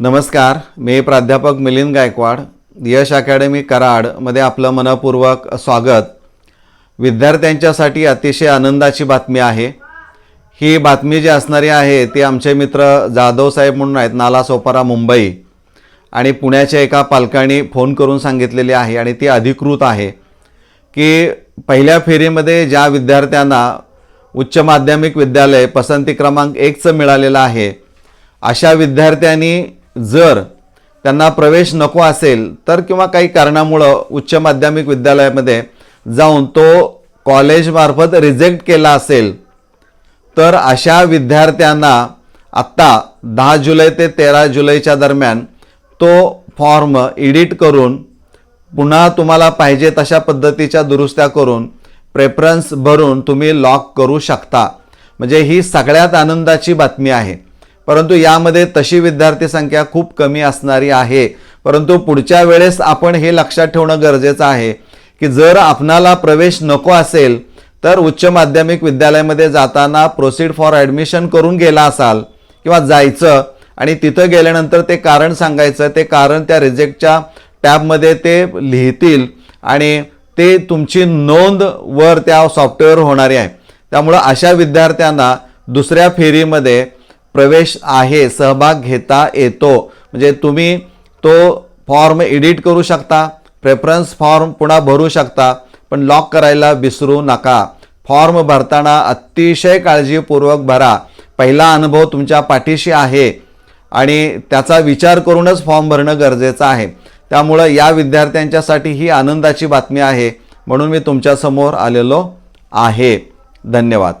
नमस्कार मी प्राध्यापक मिलिंद गायकवाड यश अकॅडमी कराडमध्ये आपलं मनपूर्वक स्वागत. विद्यार्थ्यांच्यासाठी अतिशय आनंदाची बातमी आहे. ही बातमी जी असणारी आहे ती आमचे मित्र जाधव साहेब म्हणून आहेत नालासोपारा मुंबई. आणि पुण्याच्या एका पालकांनी फोन करून सांगितलेली आहे आणि ती अधिकृत आहे की पहिल्या फेरीमध्ये ज्या विद्यार्थ्यांना उच्च माध्यमिक विद्यालय पसंती क्रमांक एकचं मिळालेलं आहे अशा विद्यार्थ्यांनी जर त्यांना प्रवेश नको असेल तर किंवा काही कारणामुळं उच्च माध्यमिक विद्यालयामध्ये जाऊन तो कॉलेजमार्फत रिजेक्ट केला असेल तर अशा विद्यार्थ्यांना आत्ता दहा जुलै ते तेरा जुलैच्या दरम्यान तो फॉर्म एडिट करून पुन्हा तुम्हाला पाहिजे तशा पद्धतीच्या दुरुस्त्या करून प्रेफरन्स भरून तुम्ही लॉक करू शकता. म्हणजे ही सगळ्यात आनंदाची बातमी आहे. परंतु यामध्ये तशी विद्यार्थी संख्या खूप कमी असणारी आहे. परंतु पुढच्या वेळेस आपण हे लक्षात ठेवणं गरजेचं आहे की जर आपणाला प्रवेश नको असेल तर उच्च माध्यमिक विद्यालयामध्ये जाताना प्रोसीड फॉर ॲडमिशन करून गेला असाल किंवा जायचं आणि तिथं गेल्यानंतर ते कारण सांगायचं ते कारण त्या रिजेक्टच्या टॅबमध्ये ते लिहितील आणि ते तुमची नोंद वर त्या सॉफ्टवेअर होणारी आहे. त्यामुळं अशा विद्यार्थ्यांना दुसऱ्या फेरीमध्ये प्रवेश आहे सहभाग घेता येतो. म्हणजे तुम्ही तो फॉर्म एडिट करू शकता प्रेफरन्स फॉर्म पुन्हा भरू शकता पण लॉक करायला विसरू नका. फॉर्म भरताना अतिशय काळजीपूर्वक भरा. पहिला अनुभव तुमच्या पाठीशी आहे आणि त्याचा विचार करूनच फॉर्म भरणं गरजेचं आहे. त्यामुळं या विद्यार्थ्यांच्यासाठी ही आनंदाची बातमी आहे. म्हणून मी तुमच्यासमोर आलेलो आहे. धन्यवाद.